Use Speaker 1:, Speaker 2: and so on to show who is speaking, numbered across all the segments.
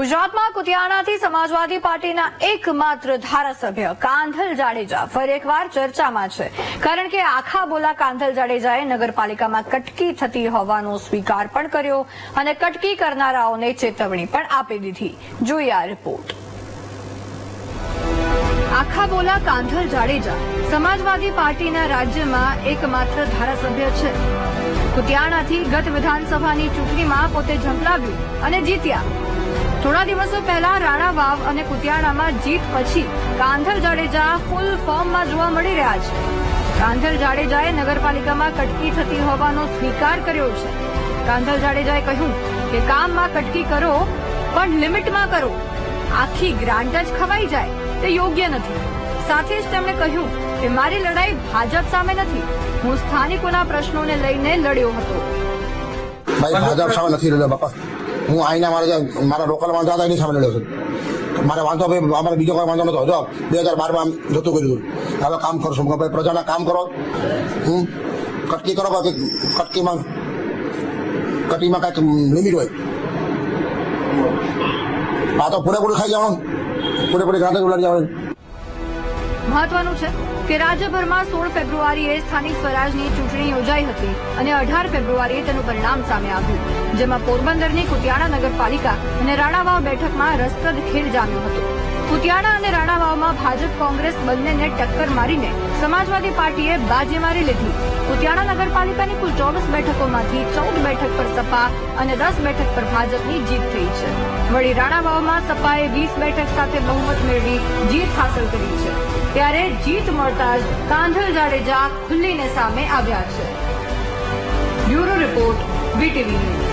Speaker 1: ગુજરાતમાં કુતિયાણાથી સમાજવાદી પાર્ટીના એકમાત્ર ધારાસભ્ય કાંધલ જાડેજા ફરી એકવાર ચર્ચામાં છે. કારણ કે આખા બોલા કાંધલ જાડેજાએ નગરપાલિકામાં કટકી થતી હોવાનો સ્વીકાર પણ કર્યો અને કટકી કરનારાઓને ચેતવણી પણ આપી દીધી. જોઈએ આ રિપોર્ટ. આખા બોલા કાંધલ જાડેજા સમાજવાદી પાર્ટીના રાજ્યમાં એકમાત્ર ધારાસભ્ય છે. કુતિયાણાથી ગત વિધાનસભાની ચૂંટણીમાં પોતે ઝંપલાવ્યું અને જીત્યા. થોડા દિવસો પહેલા રાણા વાવ અને કુતિયાણામાં જીત પછી કાંધલ જાડેજા ફૂલ ફોર્મમાં જોવા મળી રહ્યા છે. કાંધલ જાડેજાએ નગરપાલિકામાં કટકી થતી હોવાનો સ્વીકાર કર્યો છે. કાંધલ જાડેજાએ કહ્યું કે કામમાં કટકી કરો, પણ લિમિટમાં કરો. આખી ગ્રાન્ટ જ ખવાઈ જાય, તે યોગ્ય નથી. સાથે જ તેમણે કહ્યું કે મારી લડાઈ ભાજપ સામે નથી, હું સ્થાનિકોના પ્રશ્નોને લઈને લડ્યો હતો.
Speaker 2: હું આઈના મારા જે મારા લોકલ વાંધો હતા એની સામે લડ્યો છું. મારે વાંધો ભાઈ અમારે બીજો કોઈ વાંધો નતો. જો બે હજાર બારમાં આમ જતું કર્યું હતું. હવે કામ કરશું. હું કહું, ભાઈ પ્રજાના કામ કરો. હું કટકી કરો બાકી કટકીમાં કટકીમાં કાંઈક લિમિટ હોય? આ તો પૂરેપૂરી ખાઈ જવાનું. પૂરેપૂરી ગાંધે ઉલાડી જવાનું
Speaker 1: મહત્વનું છે કે રાજ્યભરમાં સોળ ફેબ્રુઆરીએ સ્થાનિક સ્વરાજની ચૂંટણી યોજાઈ હતી અને અઢાર ફેબ્રુઆરીએ તેનું પરિણામ સામે આવ્યું. જેમાં પોરબંદરની કુતિયાણા નગરપાલિકા અને રાણાવાવ બેઠકમાં રસપ્રદ ખેલ જામ્યો હતો. કુતિયાણા અને રાણાવાવમાં ભાજપ કોંગ્રેસ બંનેને ટક્કર મારીને સમાજવાદી પાર્ટીએ બાજી મારી લીધી. કુતિયાણા નગરપાલિકાની કુલ ચોવીસ બેઠકોમાંથી ચૌદ બેઠક પર સપા અને દસ બેઠક પર ભાજપની જીત થઈ છે. વળી રાણાવાવમાં સપાએ વીસ બેઠક સાથે બહુમત મેળવી જીત હાંસલ કરી છે. ત્યારે જીત મળતા જ કાંધલ જાડેજા ખુલ્લીને સામે આવ્યા છે. Bureau report BTV news.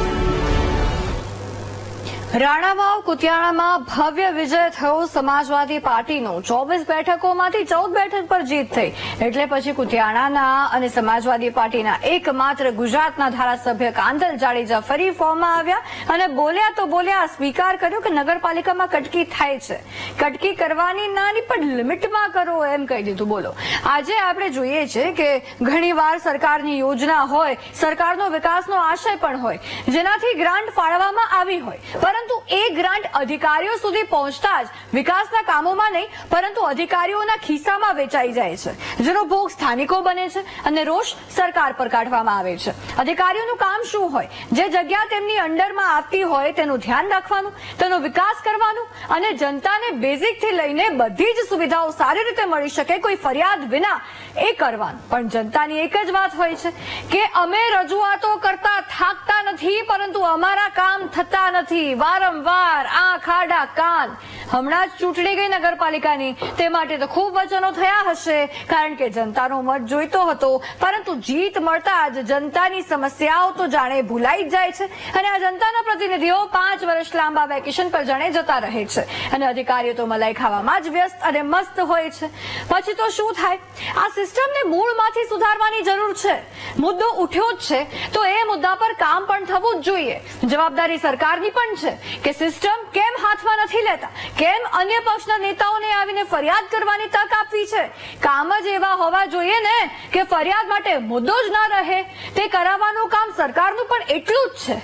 Speaker 1: Ranavav કુતિયાણામાં ભવ્ય વિજય થયો સમાજવાદી પાર્ટીનો. ચોવીસ બેઠકોમાંથી ચૌદ બેઠક પર જીત થઈ. એટલે પછી કુતિયાણાના અને સમાજવાદી પાર્ટીના એકમાત્ર ગુજરાતના ધારાસભ્ય કાંધલ જાડેજા ફરી ફોર્મમાં આવ્યા અને બોલ્યા તો બોલ્યા સ્વીકાર કર્યો કે નગરપાલિકામાં કટકી થાય છે. કટકી કરવાની નાની પણ લિમિટમાં કરો એમ કહી દીધું. બોલો. આજે આપણે જોઈએ છે કે ઘણીવાર સરકારની યોજના હોય, સરકારનો વિકાસનો આશય પણ હોય, જેનાથી ગ્રાન્ટ ફાળવવામાં આવી હોય. પરંતુ એ ગ્રાન્ટ અધિકારીઓ સુધી પહોંચતા જ વિકાસના કામોમાં નહીં, પરંતુ અધિકારીઓના ખિસ્સામાં વેચાઈ જાય છે, જેનો ભોગ સ્થાનિકો બને છે અને રોષ સરકાર પર કાઢવામાં આવે છે. અધિકારીઓનું કામ શું હોય? જે જગ્યા તેમની અંડરમાં આવતી હોય તેનું ધ્યાન રાખવાનું, તેનો વિકાસ કરવાનું અને જનતાને બેઝિકથી લઈને બધી જ સુવિધાઓ સારી રીતે મળી શકે કોઈ ફરિયાદ વિના એ કરવાનું. પણ જનતાની એક જ વાત હોય છે કે અમે રજૂઆતો કરતા થાકતા નથી, પરંતુ અમારા કામ થતા નથી. વારંવાર આંખ આડા કાન. હમણાં જ ચૂંટણી ગઈ નગરપાલિકાની. તે માટે તો ખૂબ વચનો થયા હશે, કારણ કે જનતાનો મત જોઈતો હતો. પરંતુ જીત મળતા જ જનતાની સમસ્યાઓ તો જાણે ભૂલાઈ જ જાય છે. અને આ જનતાના પ્રતિનિધિઓ પાંચ વર્ષ લાંબા વેકેશન પર જાણે જતા રહે છે. અને અધિકારીઓ તો મલાઈ ખાવામાં જ વ્યસ્ત અને મસ્ત હોય છે. પછી તો શું થાય? આ સિસ્ટમને મૂળમાંથી સુધારવાની જરૂર છે. મુદ્દો ઉઠ્યો જ છે. તો એ મુદ્દા પર કામ પણ થવું જ જોઈએ. જવાબદારી સરકારની પણ છે કે સિસ્ટમ કેમ હાથમાં નથી લેતા, કેમ અન્ય પક્ષના નેતાઓને આવીને ફરિયાદ કરવાની તક આપવી છે. કામ જ એવા હોવા જોઈએ ને કે ફરિયાદ માટે મુદ્દો જ ના રહે. તે કરાવવાનું કામ સરકારનું પણ એટલું જ છે.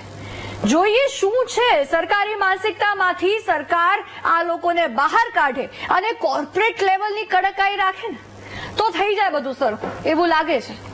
Speaker 1: જોઈએ શું છે સરકારી માનસિકતામાંથી સરકાર આ લોકોને બહાર કાઢે અને કોર્પોરેટ લેવલની કડકાઈ રાખે ને? તો થઈ જાય બધું સરખું. એવું લાગે છે.